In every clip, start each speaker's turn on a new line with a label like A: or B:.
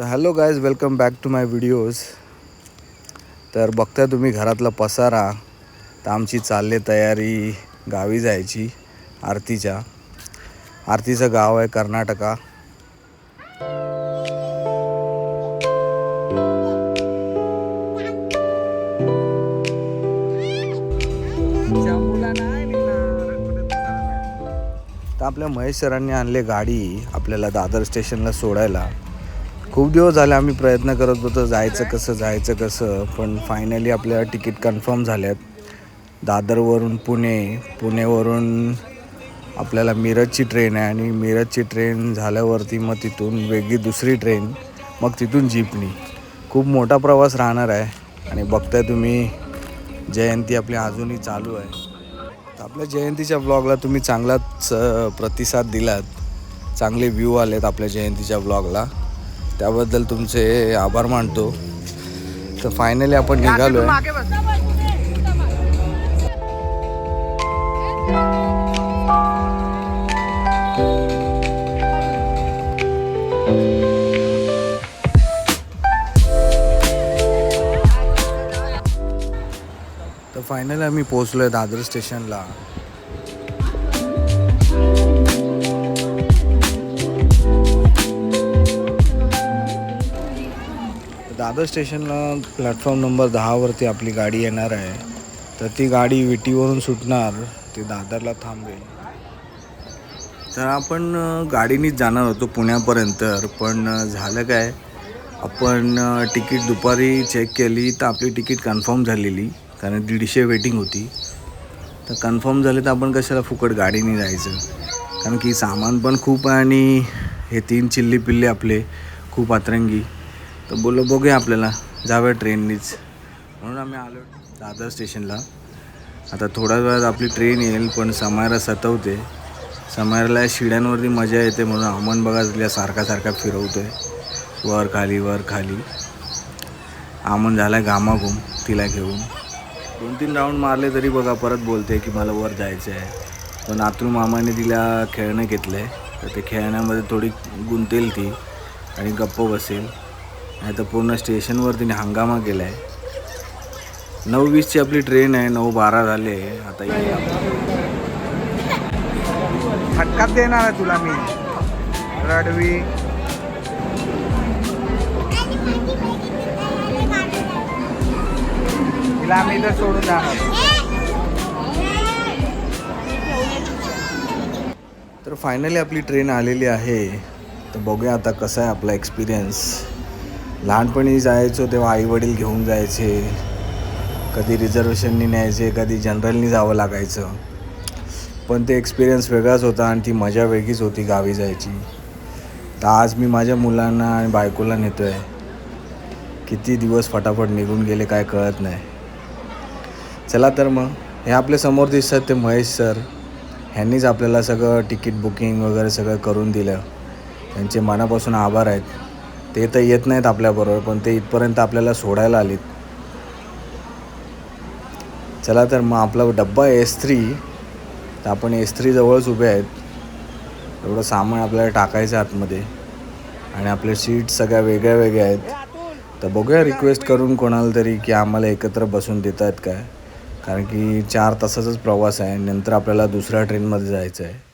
A: तर hello guys welcome back to my videos तर बघताय तुम्ही घरातला पसारा तर आमची चालले तयारी गावी जायची आरतीच्या. आरतीचं गाव आहे कर्नाटका. तर आपल्या महेश सरांनी आणले गाडी आपल्याला दादर स्टेशनला सोडायला. खूप दिवस झाले आम्ही प्रयत्न करत होतो जायचं कसं जायचं कसं पण फायनली आपल्याला तिकीट कन्फर्म झाल्यात. दादरवरून पुणे पुणेवरून आपल्याला मिरजची ट्रेन आहे आणि मिरजची ट्रेन झाल्यावरती मग तिथून वेगळी दुसरी ट्रेन मग तिथून जीपनी खूप मोठा प्रवास राहणार आहे आणि बघताय तुम्ही जयंती आपली अजूनही चालू आहे. तर आपल्या जयंतीच्या ब्लॉगला तुम्ही चांगलाच प्रतिसाद दिलात. चांगले व्ह्यू आलेत आपल्या जयंतीच्या ब्लॉगला त्याबद्दल तुमचे आभार मानतो. तर फायनली आपण निघालो आहे तर फायनली आम्ही पोचलो आहे दादर स्टेशनला. दादर स्टेशनला प्लॅटफॉर्म नंबर दहावरती आपली गाडी येणार आहे. तर ती गाडी विटीवरून सुटणार ते दादरला थांबेल. तर आपण गाडीनीच जाणार होतो पुण्यापर्यंत पण झालं काय? आपण तिकीट दुपारी चेक केली तर आपली तिकीट कन्फर्म झालेली कारण दीडशे वेटिंग होती. तर कन्फर्म झाले तर आपण कशाला फुकट गाडीने जायचं? कारण की सामान पण खूप आहे आणि हे तीन चिल्ली पिल्ले आपले खूप अतरंगी. तर बोललो बघूया आपल्याला. जाऊया ट्रेननीच म्हणून आम्ही आलो दादर स्टेशनला आता थोड्या वेळात आपली ट्रेन येईल पण समायरा सतवते. समायराला शिड्यांवरती मजा येते म्हणून अमन बघा तिला सारखा सारखा फिरवतोय. वर खाली वर खाली. आमन झाला घामाघूम तिला घेऊन. दोन तीन राऊंड मारले तरी बघा परत बोलते की मला वर जायचं आहे पण आतरू मामाने तिला खेळणं घेतलं आहे तर ते खेळण्यामध्ये थोडी गुंतेल ती आणि गप्प बसेल. नाही तर पूर्ण स्टेशनवर तिने हंगामा केला आहे नऊ वीसची आपली ट्रेन आहे नऊ बारा झाले आता फटकात देणार आहे तुला मी. रडवी. तिला आम्ही इथं सोडून जाणार. तर फायनली आपली ट्रेन आलेली आहे. तर बघूया आता कसा आहे आपला एक्सपिरियन्स लहानपणी जायचो तेव्हा आईवडील घेऊन जायचे. कधी रिझर्वेशननी न्यायचे कधी जनरलनी जावं लागायचं. पण ते एक्सपिरियन्स वेगळाच होता आणि ती मजा वेगळीच होती गावी जायची. तर आज मी माझ्या मुलांना आणि बायकोला नेतो आहे किती दिवस फटाफट निघून गेले काय कळत नाही. चला तर मग हे आपल्यासमोर दिसतात ते महेश सर. ह्यांनीच आपल्याला सगळं तिकीट बुकिंग वगैरे सगळं करून दिलं. त्यांचे मनापासून आभार आहेत. ते तर येत नाहीत आपल्याबरोबर पण ते इथपर्यंत आपल्याला सोडायला आलीत. चला तर मग आपला डब्बा एस थ्री तर आपण एस थ्री जवळच उभे आहेत. एवढं सामान आपल्याला टाकायचं आहे आतमध्ये. आणि आपले सीट सगळ्या वेगळ्या वेगळ्या आहेत. तर बघूया रिक्वेस्ट करून कोणाला तरी की आम्हाला एकत्र बसून देत आहेत काय. कारण की चार तासाचाच प्रवास आहे नंतर आपल्याला दुसऱ्या ट्रेनमध्ये जायचं आहे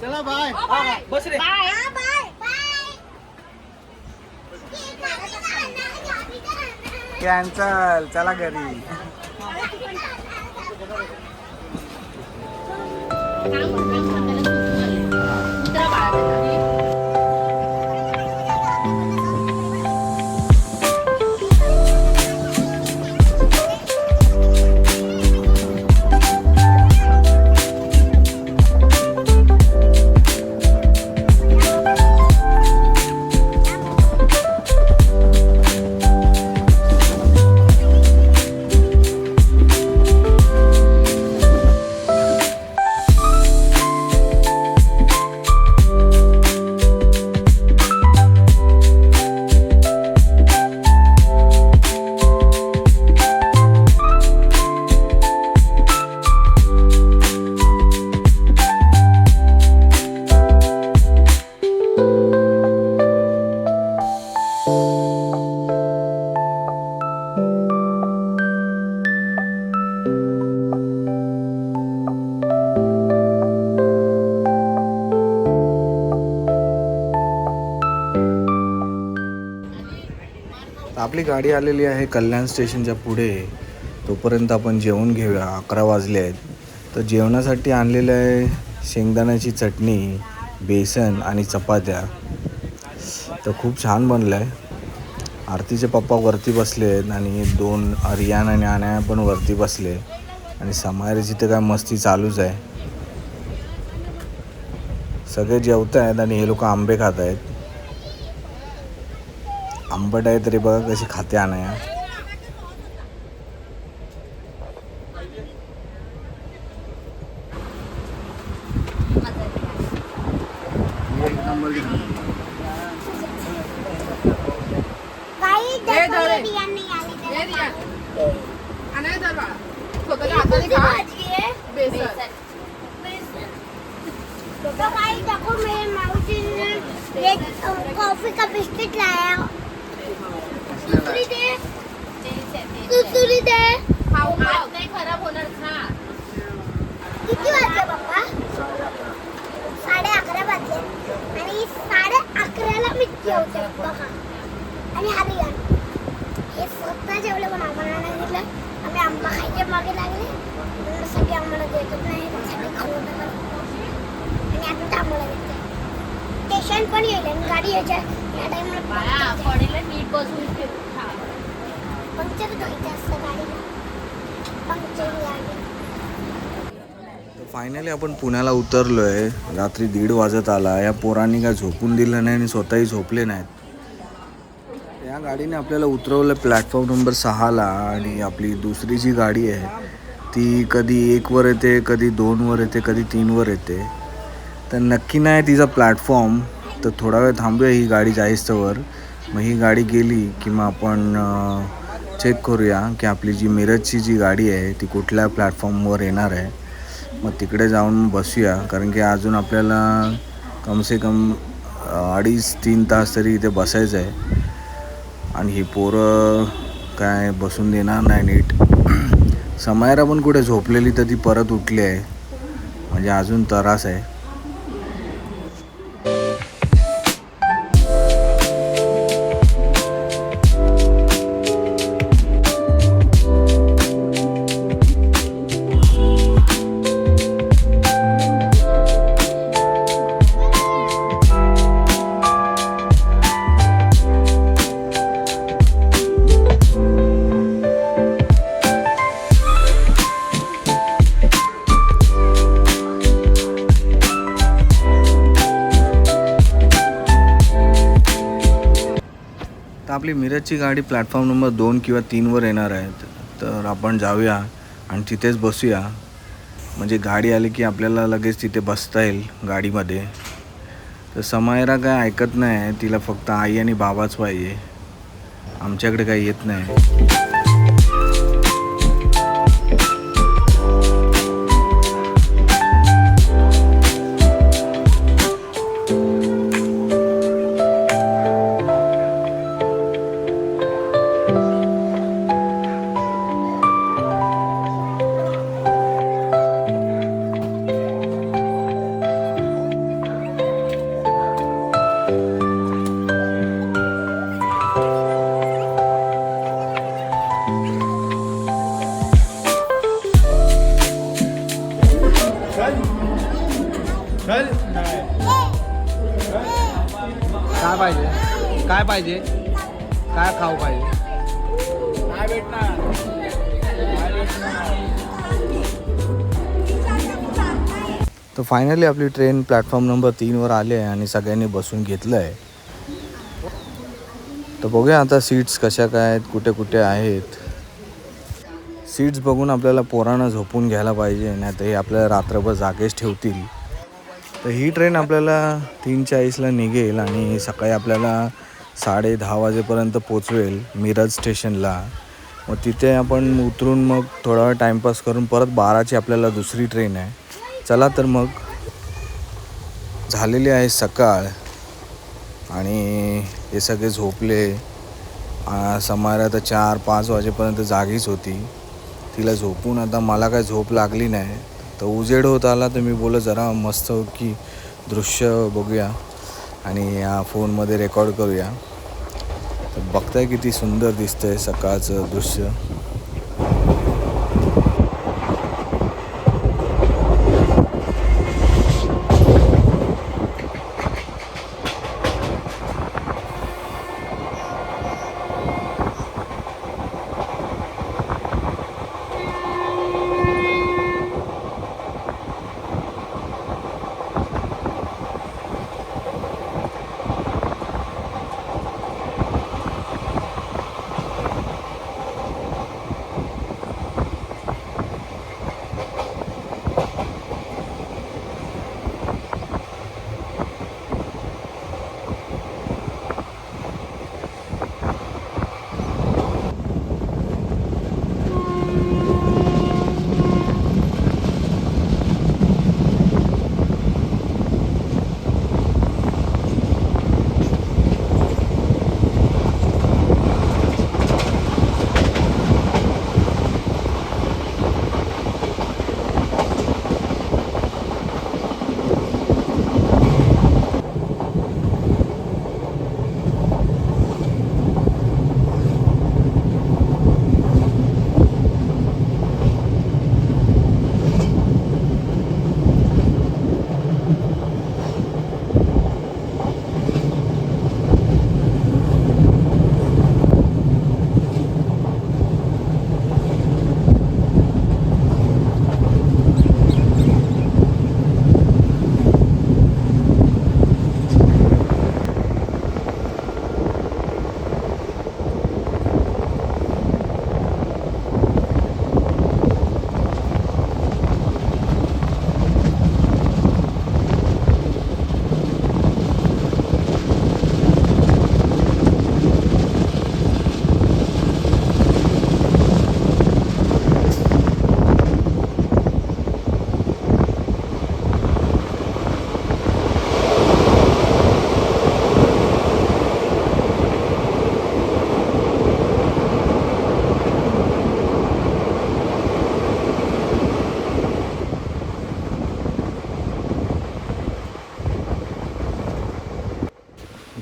B: चला बाय
C: हा, बस रे.
A: कॅन्सल चला घरी. आपली गाडी आलेली आहे कल्याण स्टेशनच्या पुढे. तोपर्यंत आपण जेवण घेऊया. अकरा वाजले आहेत. तर जेवणासाठी आणलेलं आहे शेंगदाण्याची चटणी बेसन आणि चपात्या. तर खूप छान बनलं आहे आरतीचे पप्पा वरती बसले आहेत आणि दोन रियान आणि आण्या पण वरती बसले आणि समायरीची तर काय मस्ती चालूच आहे. सगळे जेवत आहेत आणि हे लोक आंबे खात आहेत आंबट आहे तरी बघा कशी खाते आणाया
D: काही डेकोरेशन नाही आली त्याला. तुझी भाजी आहे? बेसन. तो काही देखो मेरे माऊजी ने एक अ, कॉफी का बिस्किट लाया दूसरी दे दूसरी दे किती वाजले पप्पा साडे अकरा वाजले आणि साडे अकराला मी जेवते बघा आणि हरियाण हे स्वतः जेवले पण आम्हाला नाही दिलं आम्ही आंबा खायच्या मागे लागले म्हणून सगळे आम्हाला देतच नाही सगळे खाऊन टाकलं. आणि आता आम्हाला देते स्टेशन पण येईल आणि गाडी यायच्या या टाइमला पंक्चर धुवायचं असतं गाडीला पंक्चर गाडी
A: तर फायनली आपण पुण्याला उतरलो आहे रात्री दीड वाजत आला. या पोरांनी काय झोपून दिलं नाही आणि स्वतःही झोपले नाहीत. या गाडीने आपल्याला उतरवलं प्लॅटफॉर्म नंबर सहाला आणि आपली दुसरी जी गाडी आहे ती कधी एकवर येते कधी दोनवर येते कधी तीनवर येते. तर नक्की नाही तिचा प्लॅटफॉर्म तर थोडा वेळ थांबूया ही गाडी जायचवर मग ही गाडी गेली की मग आपण चेक करूया की आपली जी मिरजची जी गाडी आहे ती कुठल्या प्लॅटफॉर्मवर येणार आहे. मग तिकडे जाऊन बसूया. कारण की अजून आपल्याला कमसे कम अडीच तीन तास तरी इथे बसायचं आहे. आणि ही पोरं काय बसून देणार नाही नीट. समायरा पण कुठे झोपलेली तर ती परत उठली आहे. म्हणजे अजून त्रास आहे. आपली मिरजची गाडी प्लॅटफॉर्म नंबर दोन किंवा तीनवर येणार आहे. तर आपण जाऊया आणि तिथेच बसूया. म्हणजे गाडी आली की आपल्याला लगेच तिथे बसता येईल गाडीमध्ये. तर समायरा काय ऐकत नाही तिला फक्त आई आणि बाबाच पाहिजे. आमच्याकडे काही येत नाही.
B: पाहिजे? काय पाहिजे? काय खाऊ पाहिजे काय भेटणार?
A: तर फायनली आपली ट्रेन प्लॅटफॉर्म नंबर तीनवर आली आहे आणि सगळ्यांनी बसून घेतलं आहे तर बघूया आता सीट्स कशा काय आहेत कुठे कुठे आहेत. सीट्स बघून आपल्याला पोरांना झोपून घ्यायला पाहिजे नाही तर हे आपल्याला रात्रभर जागेच ठेवतील. तर ही ट्रेन आपल्याला तीन चाळीसला निघेल आणि सकाळी आपल्याला साडे दहा वाजेपर्यंत पोचवेल मिरज स्टेशनला. मग तिथे आपण उतरून मग थोडा वेळ टाईमपास करून परत बाराची आपल्याला दुसरी ट्रेन आहे. चला तर मग. झालेली आहे सकाळ. आणि हे सगळे झोपले. समारा तर चार पाच वाजेपर्यंत जागीच होती. तिला झोपून आता मला काय झोप लागली नाही. तर उजेड होत आला तर मी बोललं जरा मस्त की दृश्य बघूया. आणि या फोनमध्ये रेकॉर्ड करूया. तर बघताय किती सुंदर दिसतंय सकाळचं दृश्य.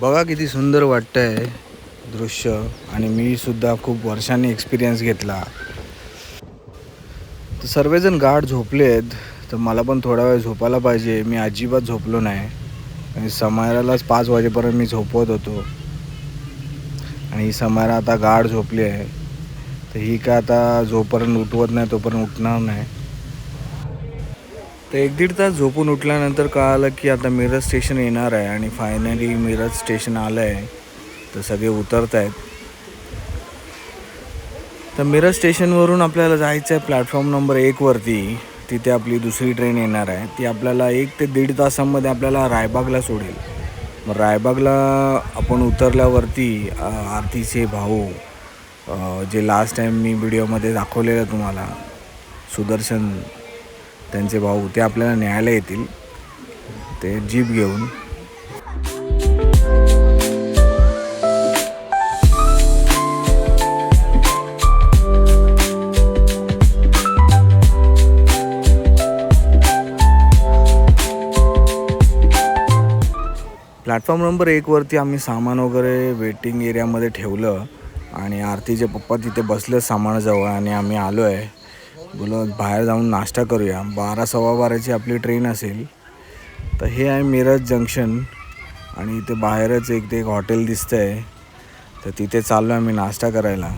A: बघा किती सुंदर वाटतंय दृश्य. आणि मी सुद्धा खूप वर्षांनी एक्सपिरियन्स घेतला. तर सर्वजण गाढ झोपले आहेत तर मला पण थोडा वेळ झोपायला पाहिजे. मी अजिबात झोपलो नाही. आणि समायरालाच पाच वाजेपर्यंत मी झोपवत होतो. आणि ही समायरा आता गाढ झोपली आहे. तर ही काय आता जोपर्यंत उठवत नाही तोपर्यंत उठणार नाही. तर एक दीड तास झोपून उठल्यानंतर कळालं की आता मिरज स्टेशन येणार आहे आणि फायनली मिरज स्टेशन आलं आहे तर सगळे उतरत आहेत तर मिरज स्टेशनवरून आपल्याला जायचं आहे प्लॅटफॉर्म नंबर एकवरती तिथे आपली दुसरी ट्रेन येणार आहे. ती आपल्याला एक ते दीड तासामध्ये आपल्याला रायबागला सोडेल. मग रायबागला आपण उतरल्यावरती आरतीचे भाऊ जे लास्ट टाईम मी व्हिडिओमध्ये दाखवलेलं तुम्हाला सुदर्शन त्यांचे भाऊ ते आपल्याला न्यायला येतील. ते जीप घेऊन. प्लॅटफॉर्म नंबर एकवरती आम्ही सामान वगैरे वेटिंग एरियामध्ये ठेवलं आणि आरतीचे पप्पा तिथे बसले सामानाजवळ आणि आम्ही आलो आहे बोलो बाहेर जाऊन नाश्ता करूया. बारा सव्वा बाराची आपली ट्रेन असेल. तर हे आहे मिरज जंक्शन. आणि इथे बाहेरच एक ते एक हॉटेल दिसतं आहे तर तिथे चाललो आहे आम्ही नाश्ता करायला.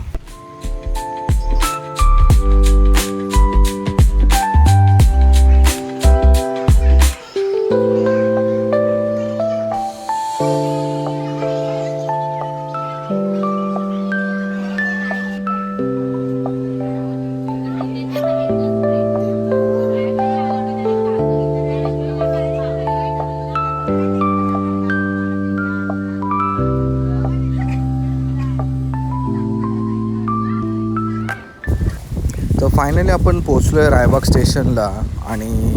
A: फायनली आपण पोचलो आहे रायबाग स्टेशनला आणि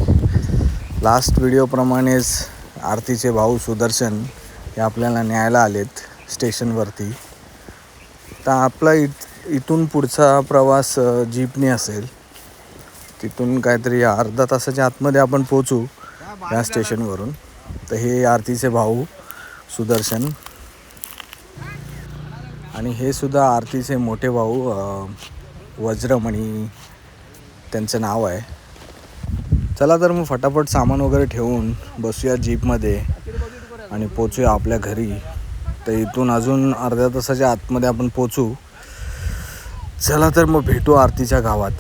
A: लास्ट व्हिडिओप्रमाणेच आरतीचे भाऊ सुदर्शन हे आपल्याला न्यायला आलेत स्टेशनवरती. तर आपला इत इथून पुढचा प्रवास जीपने असेल. तिथून काहीतरी अर्धा तासाच्या आतमध्ये आपण पोचू या स्टेशनवरून. तर हे आरतीचे भाऊ सुदर्शन. आणि हे सुद्धा आरतीचे मोठे भाऊ वज्रमणी त्यांचं नाव आहे. चला तर मग फटाफट सामान वगैरे ठेवून बसूया जीपमध्ये आणि पोचूया आपल्या घरी. तर इथून अजून अर्ध्या तासाच्या आतमध्ये आपण पोचू. चला तर मग भेटू आरतीच्या गावात.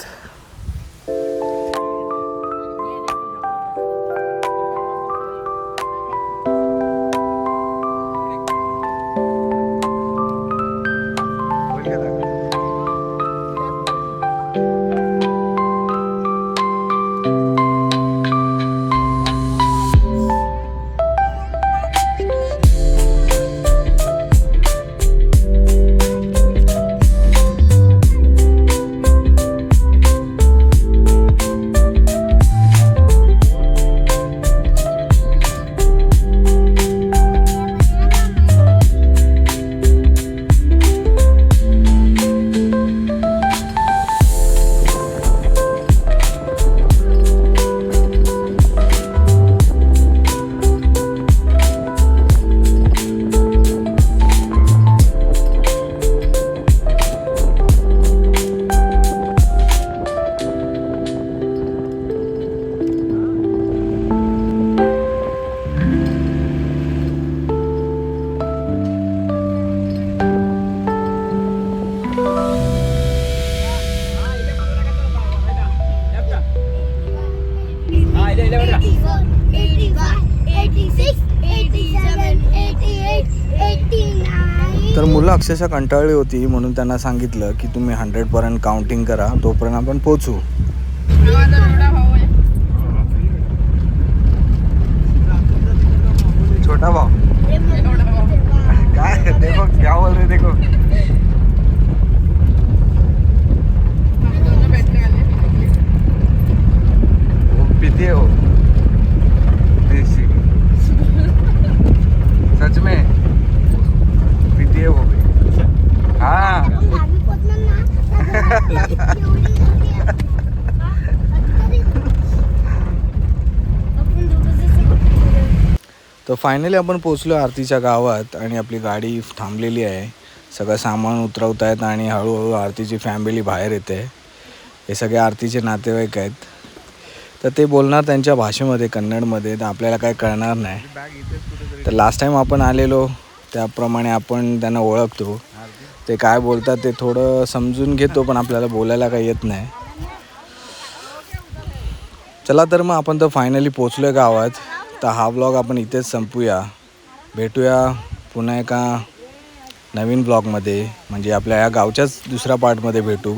A: अक्षरशः कंटाळली होती म्हणून त्यांना सांगितलं की तुम्ही हंड्रेडपर्यंत काउंटिंग करा तोपर्यंत आपण पोचू छोटा भाऊ काय देखो क्या बोल रहे देखो वो पीती है वो देसी सच में पीती है वो भी हाँ
D: आपण दहावी पोचणार ना एवढी गर्दी आहे. तरी आपण दोघं
A: तर फायनली आपण पोचलो आरतीच्या गावात आणि आपली गाडी थांबलेली आहे. सगळं सामान उतरवत आहेत आणि हळूहळू आरतीची फॅमिली बाहेर येते. हे सगळे आरतीचे नातेवाईक आहेत. तर ते बोलणार त्यांच्या भाषेमध्ये कन्नडमध्ये. तर आपल्याला काय कळणार नाही. तर लास्ट टाईम आपण आलेलो त्याप्रमाणे आपण त्यांना ओळखतो. ते काय बोलतात ते थोडं समजून घेतो पण आपल्याला बोलायला काही येत नाही. चला तर मग आपण तर फायनली पोचलो आहे गावात. तर हा ब्लॉग आपण इथेच संपूया. भेटूया पुन्हा एका नवीन ब्लॉगमध्ये म्हणजे आपल्या या गावच्याच दुसऱ्या पार्टमध्ये भेटू.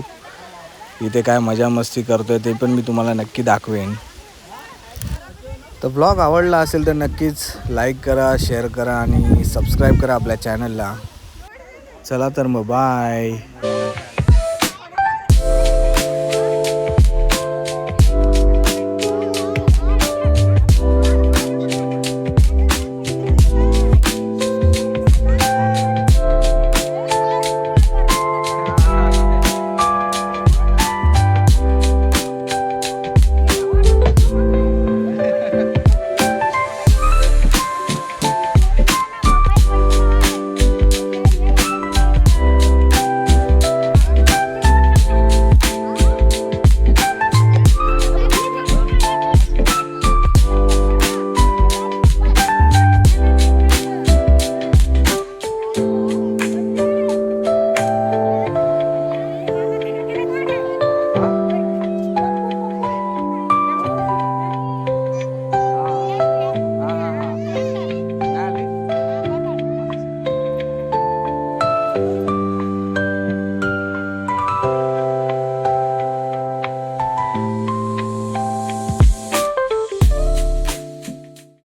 A: इथे काय मजा मस्ती करतो आहे ते पण मी तुम्हाला नक्की दाखवेन. तर ब्लॉग आवडला असेल तर नक्कीच लाईक करा शेअर करा आणि सबस्क्राईब करा आपल्या चॅनलला चला तर मग बाय